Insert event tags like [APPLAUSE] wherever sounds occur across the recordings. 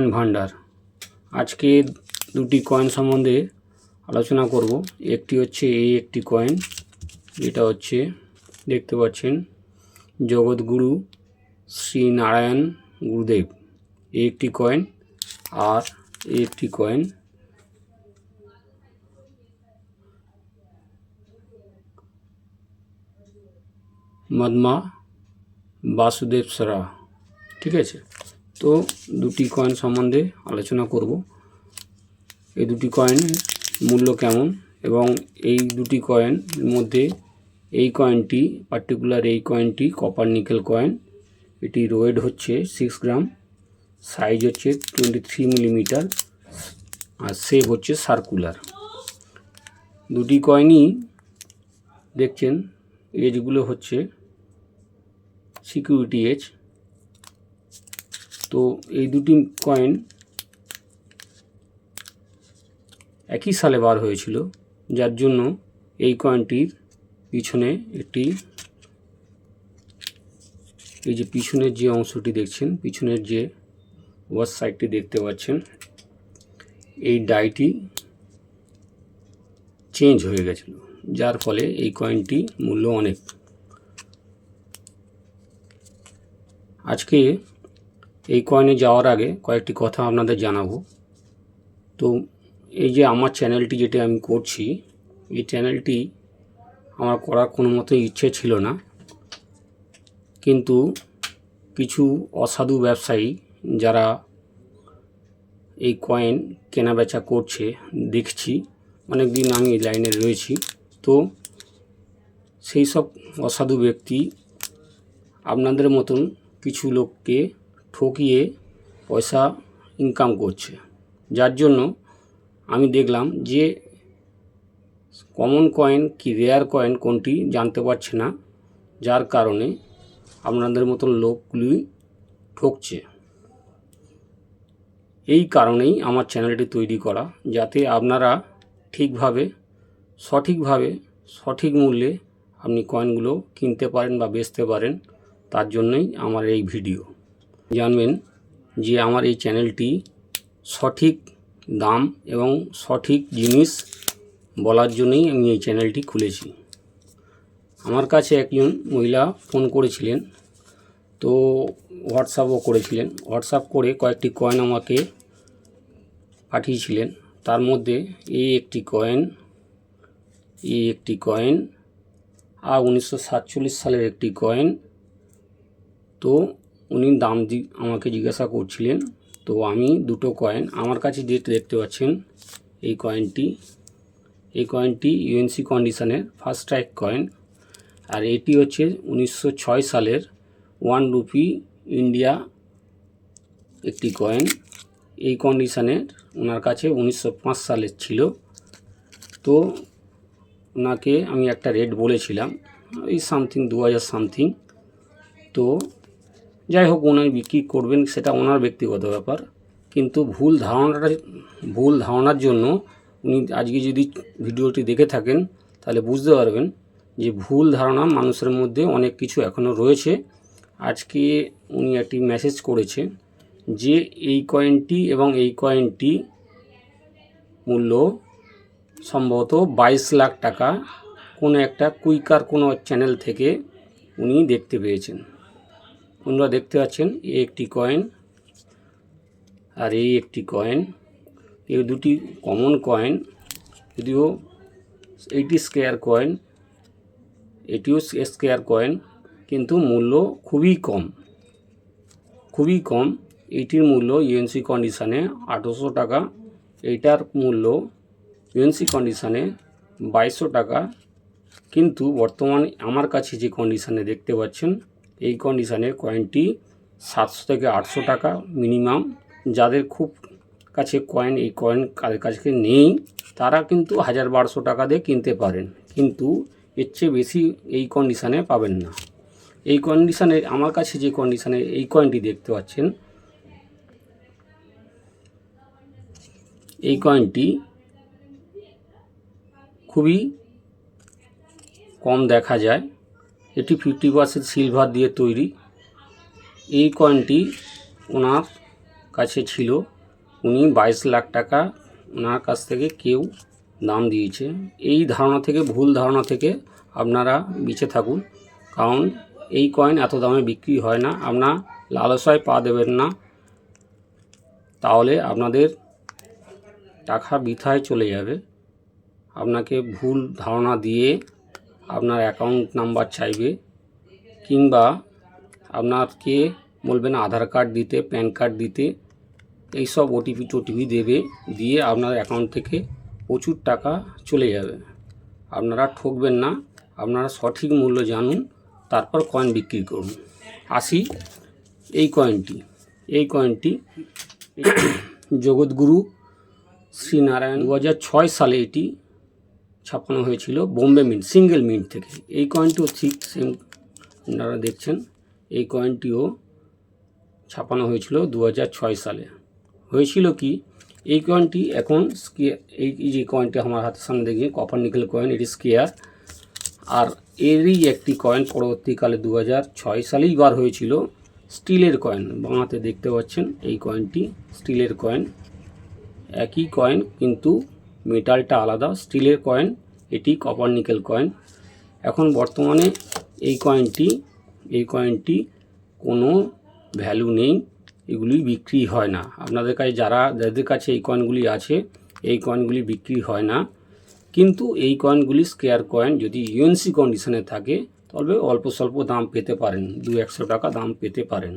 Coin ভান্ডার আজকে দুটি coin সম্বন্ধে আলোচনা করব। একটি হচ্ছে এই একটি কয়েন এটা হচ্ছে, দেখতে পাচ্ছেন জগৎগুরু শ্রী নারায়ণ গুরুদেব। এই একটি কয়েন আর এই একটি কয়েন। মদমা বাসুদেব সরা, ঠিক আছে? তো দুটি কয়েন সম্বন্ধে আলোচনা করব। এই দুটি কয়েনের মূল্য কেমন? এবং এই দুটি কয়েন মধ্যে এই কয়েনটি পার্টিকুলার এই কয়েনটি কপার নিকেল কয়েন এটি ওয়েট হচ্ছে সিক্স গ্রাম সাইজ হচ্ছে টোয়েন্টি থ্রি মিলিমিটার আর শেপ হচ্ছে সার্কুলার দুটি কয়েনই দেখছেন এজগুলো হচ্ছে সিকিউরিটি এজ তো এই দুটি কয়েন একই সালে বার হয়েছিল, যার জন্য এই কয়েনটির পিছনে একটি, এই যে পিছনের যে অংশটি দেখছেন, পিছনের যে ওয়াশ সাইডটি দেখতে পাচ্ছেন, এই ডাইটি চেঞ্জ হয়ে গেছিল, যার ফলে এই কয়েনটি মূল্য অনেক। আজকে এই কয়েনে যাওয়ার আগে কয়েকটি কথা আপনাদের জানাব। তো এই যে আমার চ্যানেলটি যেটা আমি করছি, এই চ্যানেলটি আমার করার কোনো মতো ইচ্ছে ছিল না। কিন্তু কিছু অসাধু ব্যবসায়ী যারা এই কয়েন কেনা বেচা করছে, দেখছি অনেক দিন আমি এই লাইনে রয়েছি। তো সেই সব অসাধু ব্যক্তি আপনাদের মতন কিছু লোককে ঠকিয়ে পয়সা ইনকাম করছে। যার জন্য আমি দেখলাম যে কমন কয়েন কি রেয়ার কয়েন কোনটি জানতে পারছে না। যার কারণে আপনাদের মতন লোকগুলি ঠকছে। এই কারণেই আমার চ্যানেলটি তৈরি করা, যাতে আপনারা ঠিকভাবে, সঠিকভাবে, সঠিক মূল্যে আপনি কয়েনগুলো কিনতে পারেন বা বেচতে পারেন। তার জন্যই আমার এই ভিডিও জানবেন যে আমার এই চ্যানেলটি সঠিক দাম এবং সঠিক জিনিস বলার জন্যই আমি এই চ্যানেলটি খুলেছি। আমার কাছে একজন মহিলা ফোন করেছিলেন, তো হোয়াটসঅ্যাপও করেছিলেন। হোয়াটসঅ্যাপ করে কয়েকটি কয়েন আমাকে পাঠিয়েছিলেন। তার মধ্যে এই একটি কয়েন এই একটি কয়েন আর উনিশশো সাতচল্লিশ সালের একটি কয়েন তো উনি দাম দি আমাকে জিজ্ঞাসা করছিলেন, তো আমি দুটো কয়েন আমার কাছে যেটা দেখতে পাচ্ছেন, এই কয়েনটি এই কয়েনটি ইউএনসি কন্ডিশনের ফার্স্ট স্ট্রাইক কয়েন আর এটি হচ্ছে উনিশশো ছয় সালের ওয়ান রুপি ইন্ডিয়া একটি কয়েন এই কন্ডিশনের ওনার কাছে উনিশশো পাঁচ সালের ছিল। তো ওনাকে আমি একটা রেট বলেছিলাম, এই সামথিং দু হাজার সামথিং তো যাই হোক, উনি বিক্রি করবেন, সেটা ওনার ব্যক্তিগত ব্যাপার। কিন্তু ভুল ধারণাটা, ভুল ধারণার জন্য উনি আজকে যদি ভিডিওটি দেখে থাকেন, তাহলে বুঝতে পারবেন যে ভুল ধারণা মানুষের মধ্যে অনেক কিছু এখনও রয়েছে। আজকে উনি একটি মেসেজ করেছে যে এই কয়েনটি এবং এই কয়েনটি মূল্য সম্ভবত বাইশ লাখ টাকা, কোনো একটা কুইকার কোনো চ্যানেল থেকে উনি দেখতে পেয়েছেন। আপনারা দেখতে পাচ্ছেন এই একটি কয়েন আর এই একটি কয়েন এই দুটি কমন কয়েন যদিও এইটি স্কোয়ার কয়েন এটিও স্কোয়ার কয়েন কিন্তু মূল্য খুবই কম। খুবই কম এইটির মূল্য ইউএনসি কন্ডিশানে আঠেরোশো টাকা, এইটার মূল্য ইউএনসি কন্ডিশানে বাইশশো টাকা। কিন্তু বর্তমানে আমার কাছে যে কন্ডিশানে দেখতে পাচ্ছেন এই কন্ডিশানে কয়েনটি সাতশো থেকে আটশো টাকা মিনিমাম যাদের খুব কাছে কয়েন এই কয়েন কাদের কাছে নেই, তারা কিন্তু হাজার বারোশো টাকা দিয়ে কিনতে পারেন। কিন্তু এর চেয়ে বেশি এই কন্ডিশানে পাবেন না। এই কন্ডিশানে আমার কাছে যে কন্ডিশানে এই কয়েনটি দেখতে পাচ্ছেন, এই কয়েনটি খুবই কম দেখা যায়। এটি ফিফটি পার্সেন্ট সিলভার দিয়ে তৈরি। এই কয়েনটি ওনার কাছে ছিল। উনি বাইশ লাখ টাকা ওনার কাছ থেকে কেউ দাম দিয়েছে। এই ধারণা থেকে, ভুল ধারণা থেকে আপনারা বেঁচে থাকুন। কারণ এই কয়েন এত দামে বিক্রি হয় না। আপনার লালসায় পা দেবেন না। তাহলে আপনাদের টাকা বৃথায় চলে যাবে। আপনাকে ভুল ধারণা দিয়ে আপনার অ্যাকাউন্ট নাম্বার চাইবে, কিংবা আপনাকে বলবেন আধার কার্ড দিতে প্যান কার্ড দিতে, এইসব ওটিপি টোটিপি দেবে, দিয়ে আপনার অ্যাকাউন্ট থেকে প্রচুর টাকা চলে যাবে। আপনারা ঠকবেন না, আপনারা সঠিক মূল্য জানুন, তারপর কয়েন বিক্রি করুন। আসি এই কয়েনটি এই কয়েনটি [CLEARS THROAT] জগৎগুরু শ্রীনারায়ণ দু হাজার ছয় সালে এটি ছাপানো হয়েছিল বোম্বে মিন্ট, সিঙ্গেল মিন্ট থেকে। এই কয়েনটিও ঠিক সেম আপনারা দেখছেন, এই কয়েনটিও ছাপানো হয়েছিল দু হাজার ছয় সালে। হয়েছিল কি, এই কয়েনটি এখন এই যে কয়েনটি আমার হাতের সামনে দেখি কপার নিকেল কয়েন এটি স্কেয়ার আর এরই একটি কয়েন পরবর্তীকালে দু ছয় সালেই বার হয়েছিল, স্টিলের কয়েন বাংলাতে দেখতে পাচ্ছেন, এই কয়েনটি স্টিলের কয়েন একই কয়েন কিন্তু মেটালটা আলাদা, স্টিলের কয়েন এটি কপার নিকেল কয়েন এখন বর্তমানে এই কয়েনটি এই কয়েনটি কোনো ভ্যালু নেই, এগুলি বিক্রি হয় না। আপনাদের কাছে যারা, যাদের কাছে এই কয়েনগুলি আছে, এই কয়েনগুলি বিক্রি হয় না। কিন্তু এই কয়েনগুলি স্কেয়ার কয়েন যদি ইউএনসি কন্ডিশনে থাকে, তবে অল্প স্বল্প দাম পেতে পারেন, দু একশো টাকা দাম পেতে পারেন।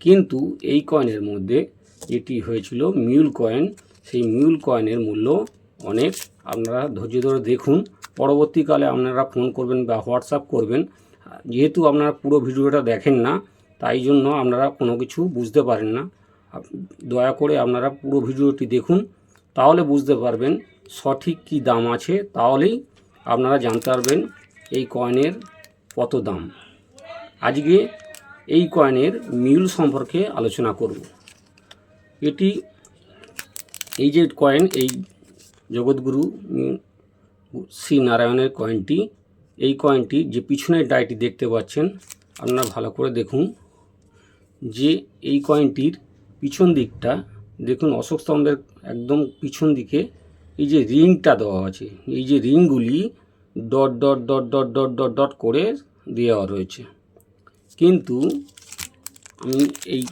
কিন্তু এই কয়েনের মধ্যে যেটি হয়েছিল মিউল কয়েন সেই মিউল কয়েনের মূল্য অনেক। আপনারা ধৈর্য ধরে দেখুন। পরবর্তীকালে আপনারা ফোন করবেন বা হোয়াটসঅ্যাপ করবেন। যেহেতু আপনারা পুরো ভিডিওটা দেখেন না, তাই জন্য আপনারা কোনো কিছু বুঝতে পারেন না। দয়া করে আপনারা পুরো ভিডিওটি দেখুন, তাহলে বুঝতে পারবেন সঠিক কি দাম আছে, তাহলেই আপনারা জানতে পারবেন এই কয়েনের কত দাম। আজকে এই কয়েনের মিউল সম্পর্কে আলোচনা করব। এটি, এই যে কয়েন, এই জগৎগুরু শ্রী নারায়ণের কয়েনটি এই কয়েনটি যে পিছনের ডাইটি দেখতে পাচ্ছেন, আপনারা ভালো করে দেখুন। যে এই কয়েনটির পিছন দিকটা, দেখুন অশোক স্তম্ভের একদম পিছন দিকে এই যে রিংটা দেওয়া আছে, এই যে রিংগুলি dot dot dot dot dot dot dot করে দেওয়া রয়েছে। কিন্তু আমি এই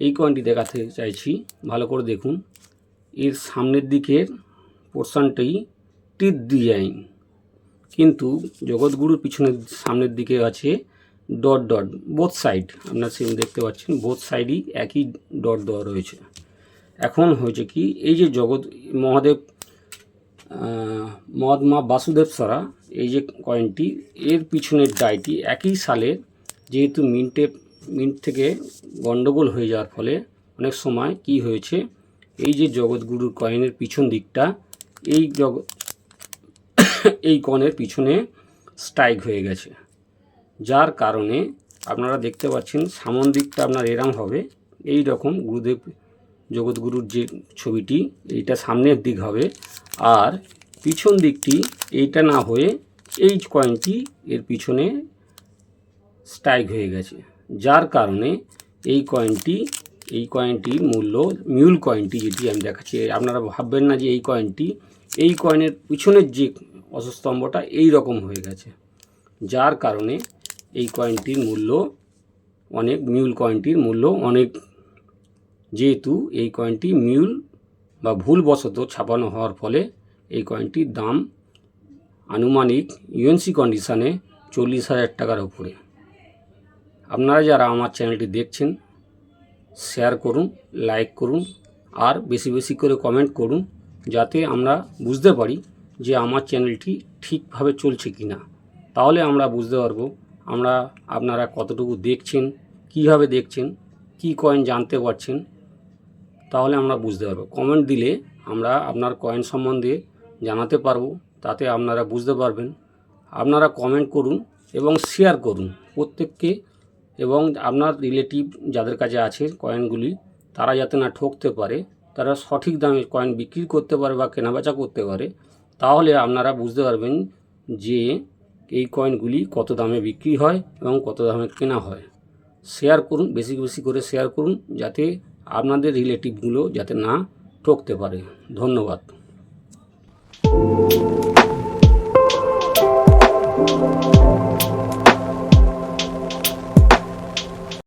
এই কয়েনটি দেখাতে চাইছি, ভালো করে দেখুন। এর সামনের দিকের পোর্শনটি টিথ ডিজাইন কিন্তু জগৎগুরুর পিছনের সামনের দিকে আছে ডট ডট বোথ সাইড আপনার সেম দেখতে পাচ্ছেন বোথ সাইডই একই ডট দেওয়া রয়েছে। এখন হয়েছে কি, এই যে জগৎ, মহাদেব মহাত্মা বাসুদেব সরা, এই যে কয়েনটি এর পিছনের ডাইটি একই সালে যেহেতু মিন্টে মিন্ট থেকে গন্ডগোল হয়ে যাওয়ার ফলে অনেক সময় কি হয়েছে এই যে জগৎগুরুর কয়েনের পিছন দিকটা, এই জগৎ এই কনের পিছনে স্ট্রাইক হয়ে গেছে। যার কারণে আপনারা দেখতে পাচ্ছেন সামন দিকটা আপনার এরাম হবে। এই রকম গুরুদেব, জগৎগুরুর যে ছবিটি, এইটা সামনের দিক হবে। আর পিছন দিকটি এইটা না হয়ে এই কয়েনটি এর পিছনে স্ট্রাইক হয়ে গেছে। যার কারণে এই কয়েনটি এই কয়েনটির মূল্য মিউল কয়েনটি যেটি আমি দেখাচ্ছি, আপনারা ভাববেন না যে এই কয়েনটি এই কয়েনের পিছনের যে অসস্তম্ভটা এই রকম হয়ে গেছে। যার কারণে এই কয়েনটির মূল্য অনেক মিউল কয়েনটির মূল্য অনেক। যেহেতু এই কয়েনটি মিউল বা ভুলবশত ছাপানো হওয়ার ফলে এই কয়েনটির দাম আনুমানিক ইউএনসি কন্ডিশানে চল্লিশ হাজার টাকার উপরে। আপনারা যারা আমার চ্যানেলটি দেখছেন শেয়ার করুন লাইক করুন, আর বেশি বেশি করে কমেন্ট করুন, যাতে আমরা বুঝতে পারি যে আমার চ্যানেলটি ঠিকভাবে চলছে কি না তাহলে আমরা বুঝতে পারব আমরা আপনারা কতটুকু দেখছেন, কীভাবে দেখছেন, কি কয়েন জানতে পারছেন। তাহলে আমরা বুঝতে পারব। কমেন্ট দিলে আমরা আপনার কয়েন সম্বন্ধে জানাতে পারব, তাতে আপনারা বুঝতে পারবেন। আপনারা কমেন্ট করুন এবং শেয়ার করুন। প্রত্যেককে এবং আপনার রিলেটিভ যাদের কাছে আছে কয়েনগুলি তারা যাতে না ঠকতে পারে, তারা সঠিক দামে কয়েন বিক্রি করতে পারে বা কেনাবেচা করতে পারে, তাহলে আপনারা বুঝতে পারবেন যে এই কয়েনগুলি কত দামে বিক্রি হয় এবং কত দামে কেনা হয়। শেয়ার করুন, বেশি বেশি করে শেয়ার করুন, যাতে আপনাদের রিলেটিভগুলো যাতে না ঠকতে পারে। ধন্যবাদ।